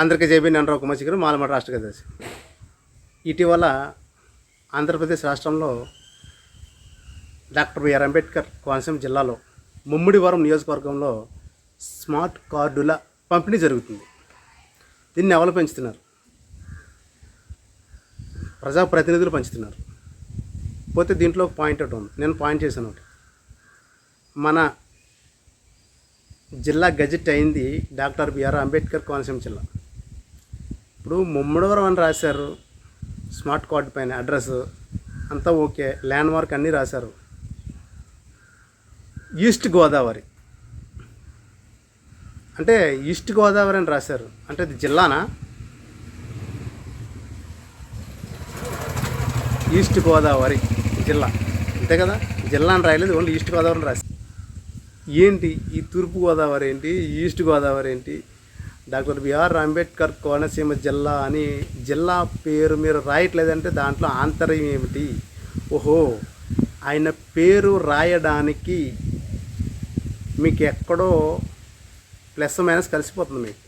అందరికీ జేబీ నన్నరావు కుమార్ మాలమట రాష్ట్ర కార్యదర్శి. ఇటీవల ఆంధ్రప్రదేశ్ రాష్ట్రంలో డాక్టర్ బిఆర్ అంబేద్కర్ కోనసీమ జిల్లాలో ముమ్మిడివరం నియోజకవర్గంలో స్మార్ట్ కార్డుల పంపిణీ జరుగుతుంది. దీన్ని ఎవరు పెంచుతున్నారు? ప్రజాప్రతినిధులు పంచుతున్నారు. పోతే దీంట్లో పాయింట్ ఒకటి ఉంది. నేను పాయింట్ చేశాను ఒకటి. మన జిల్లా గజెట్ అయింది డాక్టర్ బిఆర్ అంబేద్కర్ కోనసీమ జిల్లా. ఇప్పుడు ముమ్మడవరం అని రాశారు. స్మార్ట్ కార్డ్ పైన అడ్రస్ అంతా ఓకే. ల్యాండ్ మార్క్ అన్నీ రాశారు. ఈస్ట్ గోదావరి. అంటే ఈస్ట్ గోదావరి అని రాశారు. అంటే ఇది జిల్లానా? ఈస్ట్ గోదావరి జిల్లా. అంతే కదా? జిల్లా అని రాయలేదు ఓన్లీ ఈస్ట్ గోదావరి అని రాశారు. ఏంటి ఈ తూర్పు గోదావరి ఏంటి? ఈస్ట్ గోదావరి ఏంటి? డాక్టర్ బిఆర్ అంబేద్కర్ కోనసీమ జిల్లా అని జిల్లా పేరు మీరు రాయట్లేదంటే దాంట్లో ఆంతర్యం ఏమిటి? ఓహో ఆయన పేరు రాయడానికి మీకు ఎక్కడో ప్లస్ మైనస్ కలిసిపోతుంది మీకు.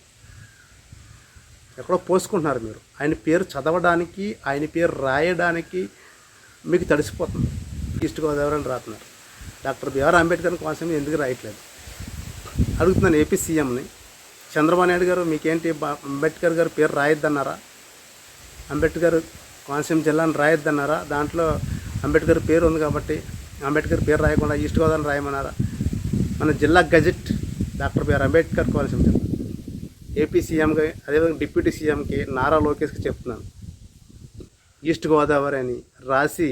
ఎక్కడో పోసుకుంటున్నారు మీరు. ఆయన పేరు చదవడానికి ఆయన పేరు రాయడానికి మీకు తడిసిపోతుంది. ఈస్ట్ గోదావరి అని రాస్తున్నారు. డాక్టర్ బిఆర్ అంబేద్కర్ కోనసీమ ఎందుకు రాయట్లేదు? అడుగుతున్నాను ఏపీ సీఎంని. చంద్రబాబు నాయుడు గారు మీకేంటి అంబేద్కర్ గారు పేరు రాయొద్దన్నారా? అంబేద్కర్ కోనసీమ జిల్లాను రాయొద్దన్నారా? దాంట్లో అంబేద్కర్ పేరు ఉంది కాబట్టి అంబేద్కర్ పేరు రాయకుండా ఈస్ట్ గోదావరి రాయమన్నారా? మన జిల్లా gazette doctor BR Ambedkar Konaseema జిల్లా. ఏపీ సీఎంకి అదేవిధంగా డిప్యూటీ సీఎంకి నారా లోకేష్కి చెప్తున్నాను. ఈస్ట్ గోదావరి అని రాసి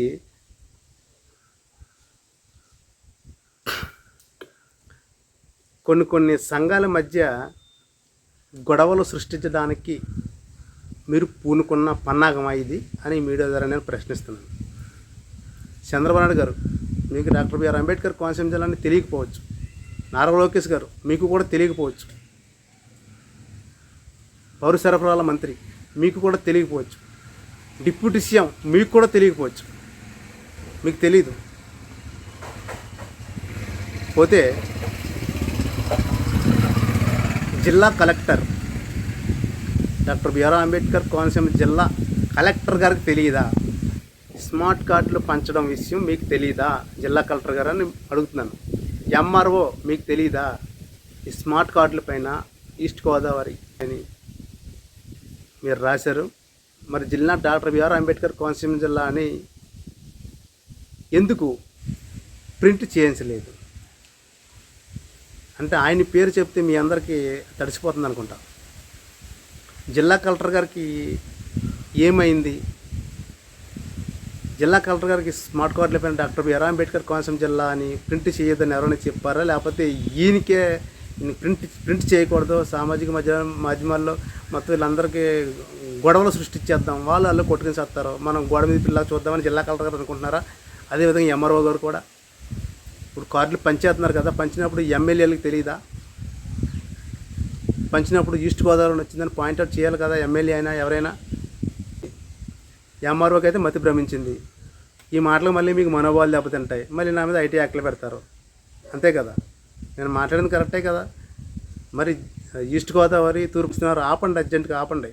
కొన్ని కొన్ని సంఘాల మధ్య గొడవలు సృష్టించడానికి మీరు పూనుకున్న పన్నాగమా ఇది అని మీడియా ద్వారా నేను ప్రశ్నిస్తున్నాను. చంద్రబాబు నాయుడు గారు మీకు డాక్టర్ బిఆర్ అంబేద్కర్ కోనసీమ జిల్లాని తెలియకపోవచ్చు. నారా లోకేష్ గారు మీకు కూడా తెలియకపోవచ్చు. పౌర సరఫరాల మంత్రి మీకు కూడా తెలియకపోవచ్చు. డిప్యూటీ సీఎం మీకు కూడా తెలియకపోవచ్చు. మీకు తెలీదు. పోతే జిల్లా collector. Doctor BR Ambedkar Konaseema జిల్లా కలెక్టర్ గారికి తెలియదా స్మార్ట్ కార్డులు పంచడం విషయం మీకు తెలియదా జిల్లా కలెక్టర్ గారు అని అడుగుతున్నాను. ఎంఆర్ఓ మీకు తెలియదా ఈ స్మార్ట్ కార్డుల పైన ఈస్ట్ గోదావరి అని మీరు రాశారు. మరి జిల్లా డాక్టర్ బిఆర్ అంబేద్కర్ కోనసీమ జిల్లా అని ఎందుకు ప్రింట్ చేయించలేదు? అంటే ఆయన పేరు చెప్తే మీ అందరికీ తడిసిపోతుంది అనుకుంటా. జిల్లా కలెక్టర్ గారికి ఏమైంది? జిల్లా కలెక్టర్ గారికి స్మార్ట్ కార్డుల పైన డాక్టర్ బిఆర్ అంబేద్కర్ కోనసీమ జిల్లా అని ప్రింట్ చేయొద్దని ఎవరైనా చెప్పారా? లేకపోతే ఈయనకే ప్రింట్ ప్రింట్ చేయకూడదు సామాజిక మధ్య మాధ్యమాల్లో మొత్తం వీళ్ళందరికీ గొడవలు సృష్టించేద్దాం వాళ్ళు వాళ్ళు కొట్టుకుని చేస్తారు. మనం గోడ మీద పిల్లలు చూద్దామని జిల్లా కలెక్టర్ గారు అనుకుంటున్నారా? అదేవిధంగా ఎంఆర్ఓ గారు కూడా. ఇప్పుడు కార్డులు పంచేస్తున్నారు కదా పంచినప్పుడు ఎమ్మెల్యేలకు తెలియదా పంచినప్పుడు ఈస్ట్ గోదావరి వచ్చిందని పాయింట్అవుట్ చేయాలి కదా ఎమ్మెల్యే అయినా ఎవరైనా? ఎంఆర్ఓకి అయితే మతి భ్రమించింది. ఈ మాటలు మళ్ళీ మీకు మనోభావాలు దెబ్బతింటాయి. మళ్ళీ నా మీద ఐటీ యాక్ట్లు పెడతారు. అంతే కదా? నేను మాట్లాడింది కరెక్టే కదా? మరి ఈస్ట్ గోదావరి తూర్పు గోదావరి ఆపండి అర్జెంటుగా ఆపండి.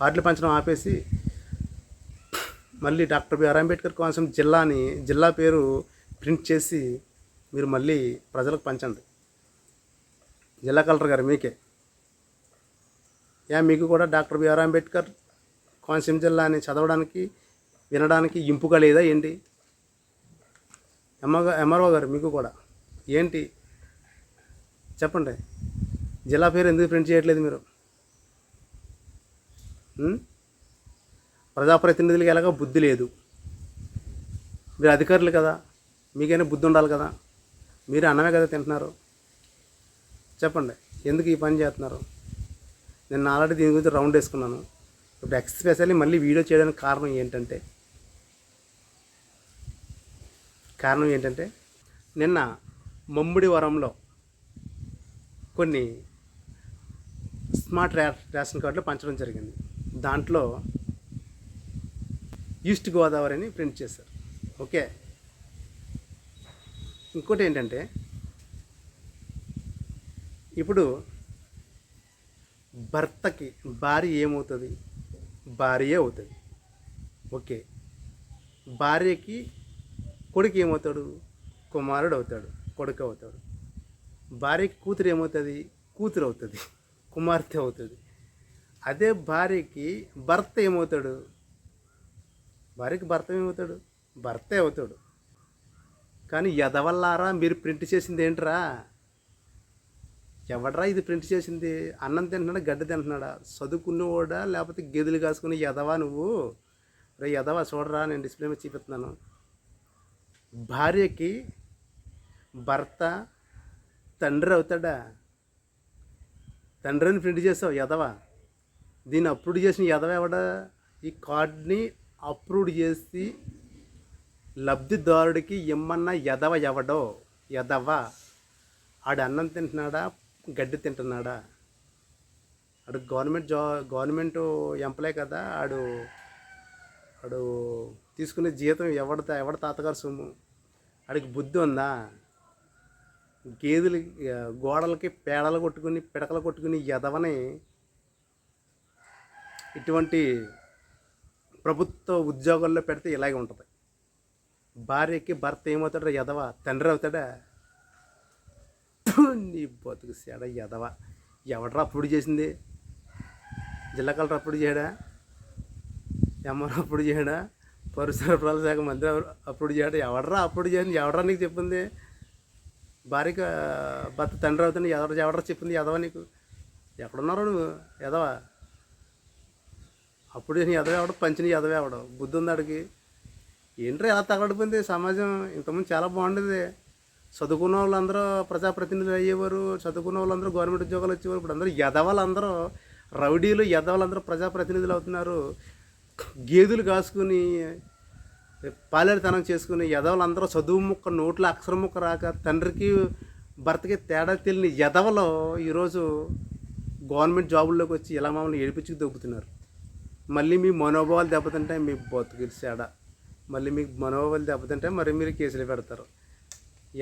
కార్డులు పంచడం ఆపేసి మళ్ళీ డాక్టర్ బిఆర్ అంబేద్కర్ కోసం జిల్లాని జిల్లా పేరు ప్రింట్ చేసి మీరు మళ్ళీ ప్రజలకు పంచండి. జిల్లా కలెక్టర్ గారు మీకే. యా మీకు కూడా డాక్టర్ బిఆర్ అంబేద్కర్ కోనసీమ జిల్లా అని చదవడానికి వినడానికి ఇంపుగా లేదా ఏంటి? ఎమ్మ ఎంఆర్ఓ గారు మీకు కూడా. ఏంటి? చెప్పండి. జిల్లా పేరు ఎందుకు ప్రింట్ చేయట్లేదు మీరు? ప్రజాప్రతినిధులకి ఎలాగో బుద్ధి లేదు? మీరు అధికారులు కదా. మీకైనా బుద్ధి ఉండాలి కదా. మీరు అన్నమే కదా తింటున్నారు? చెప్పండి ఎందుకు ఈ పని చేస్తున్నారు? నేను ఆల్రెడీ దీని గురించి రౌండ్ వేసుకున్నాను. ఇప్పుడు ఎక్స్పెషల్లీ మళ్ళీ వీడియో చేయడానికి కారణం ఏంటంటే కారణం ఏంటంటే నిన్న మమ్ముడివరంలో కొన్ని స్మార్ట్ రా రేషన్ కార్డులు పంచడం జరిగింది. దాంట్లో ఈస్ట్ గోదావరి అని ప్రింట్ చేశారు. ఓకే? ఇంకోటి ఏంటంటే ఇప్పుడు భర్తకి భార్య ఏమవుతుంది? భార్యే అవుతుంది. ఓకే. భార్యకి కొడుకు ఏమవుతాడు? కుమారుడు అవుతాడు కొడుకు అవుతాడు. భార్యకి కూతురు ఏమవుతుంది? కూతురు అవుతుంది కుమార్తె అవుతుంది. అదే భార్యకి భర్త ఏమవుతాడు? భార్యకి భర్త ఏమవుతాడు? భర్తే అవుతాడు. కానీ ఎదవల్లారా మీరు ప్రింట్ చేసింది ఏంట్రా? ఎవడరా ఇది ప్రింట్ చేసింది? అన్నం తింటున్నాడా గడ్డ తింటున్నాడా? చదువుకున్నవాడా లేకపోతే గెదులు కాసుకుని ఎదవా నువ్వు? రే ఎదవా చూడరా నేను డిస్ప్లే మీద చూపిస్తున్నాను. భార్యకి భర్త తండ్రి అవుతాడా? తండ్రిని ప్రింట్ చేసావు ఎదవా దీన్ని అప్రూవ్ చేసిన ఎదవ ఎవడా? ఈ కార్డ్ని అప్రూవ్ చేసి లబ్ధిదారుడికి ఇమ్మన్న ఎదవ ఎవడో ఎదవ ఆడు అన్నం తింటున్నాడా గడ్డి తింటున్నాడా? ఆడు గవర్నమెంట్ జా గవర్నమెంట్ ఎంప్లాయ్ కదా ఆడు ఆడు తీసుకునే జీతం ఎవడ ఎవడ తాతగారు సొమ్ము? ఆడికి బుద్ధి ఉందా? గేదెలు గోడలకి పేడలు కొట్టుకుని పిడకలు కొట్టుకుని ఎదవని ఇటువంటి ప్రభుత్వ ఉద్యోగాల్లో పెడితే ఇలాగే ఉంటుంది. భార్యకి భర్త ఏమవుతాడు యదవ తండ్రి అవుతాడా? నీ బతుకు సెడ యదవ. ఎవడరా అప్పుడు చేసింది? జిల్లా కలెక్టర్ అప్పుడు చేయడా? ఎంఆర్ అప్పుడు చేయడా? పరిసరాల శాఖ మంత్రి అప్పుడు చేయడా? ఎవడరా అప్పుడు చేయండి ఎవడరా నీకు చెప్పింది? భార్యకి భర్త తండ్రి అవుతుంది ఎవడ ఎవడరా చెప్పింది యదవ నీకు? ఎక్కడున్నారో నువ్వు? యదవ. అప్పుడు నీ ఎదవ ఎవడ? పంచిన ఎదవ ఎవడ? బుద్ధి ఉంది అడిగి ఏంట్రా ఎలా తగలడిపోయింది? సమాజం ఇంతకుముందు చాలా బాగుండేది. చదువుకున్న వాళ్ళందరూ ప్రజాప్రతినిధులు అయ్యేవారు. చదువుకున్న వాళ్ళందరూ గవర్నమెంట్ ఉద్యోగాలు వచ్చేవారు. ఇప్పుడు అందరూ ఎదవాళ్ళందరూ రౌడీలు ఎదవాళ్ళందరూ ప్రజాప్రతినిధులు అవుతున్నారు. గేదెలు కాసుకుని పాలేరుతనం చేసుకుని ఎదవలందరూ చదువు ముక్క నోట్ల అక్షరం ముక్క రాక తండ్రికి భర్తకి తేడా తెలియని ఎదవలో ఈరోజు గవర్నమెంట్ జాబుల్లోకి వచ్చి ఇలా మమ్మల్ని ఏడిపించుకు దొబ్బుతున్నారు. మళ్ళీ మీ మనోభావాలు దెబ్బతింటే మీ బతుకులు సేడ. మళ్ళీ మీకు మనోబలి దెబ్బతింటే మరి మీరు కేసులు పెడతారు.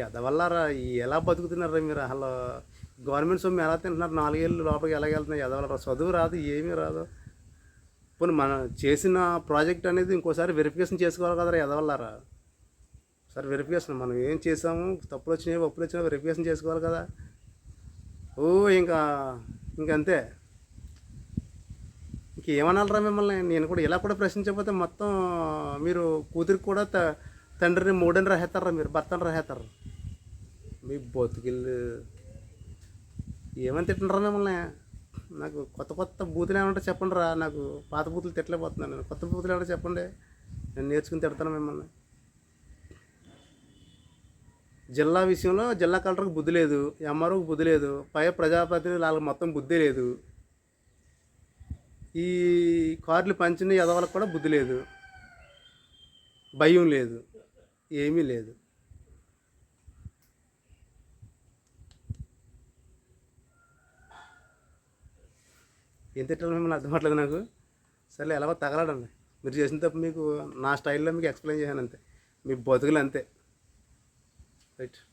ఎదవల్లారా ఎలా బతుకుతున్నారా మీరు? అసలు గవర్నమెంట్ సొమ్ము ఎలా తింటున్నారు? నాలుగేళ్ళు లోపలికి ఎలా వెళ్తున్నాయి ఎదవలరా చదువు రాదు ఏమీ రాదు. పోనీ మనం చేసిన ప్రాజెక్ట్ అనేది ఇంకోసారి వెరిఫికేషన్ చేసుకోవాలి కదరా ఎదవల్లారా సార్ వెరిఫికేషన్ మనం ఏం చేసాము? తప్పులు వచ్చినాయి ఒప్పులు వచ్చినాయి వెరిఫికేషన్ చేసుకోవాలి కదా. ఓ ఇంకా ఇంకంతే. ఏమనాలరా మిమ్మల్ని? నేను కూడా ఇలా కూడా ప్రశ్నించకపోతే మొత్తం మీరు కూతురికి కూడా త తండ్రిని మూడని రాహేస్తారా మీరు? భర్తను రాహేస్తారు మీ బతుకిల్లు. ఏమని తిట్టండిరా మిమ్మల్ని? నాకు కొత్త కొత్త బూతులు ఏమంటే చెప్పండి రా నాకు పాత బూతులు తిట్టలేకపోతున్నాను. నేను కొత్త బూతులు ఏమంటే చెప్పండి. నేను నేర్చుకుని తిడతాను మిమ్మల్ని. జిల్లా విషయంలో జిల్లా కలెక్టర్కి బుద్ధి లేదు. ఎంఆర్ఓకి బుద్ధి లేదు. పై ప్రజాప్రతినిధులు వాళ్ళకి మొత్తం బుద్ధి లేదు. ఈ కార్లు పంచిన ఎదవలకు కూడా బుద్ధి లేదు. భయం లేదు. ఏమీ లేదు. ఏం తిట్టాలి మిమ్మల్ని అవ్వట్లేదు నాకు. సరే ఎలాగో తగలడండి. మీరు చేసిన తప్పు మీకు నా స్టైల్లో మీకు ఎక్స్ప్లెయిన్ చేశాను అంతే. మీ బతుకులు అంతే. రైట్.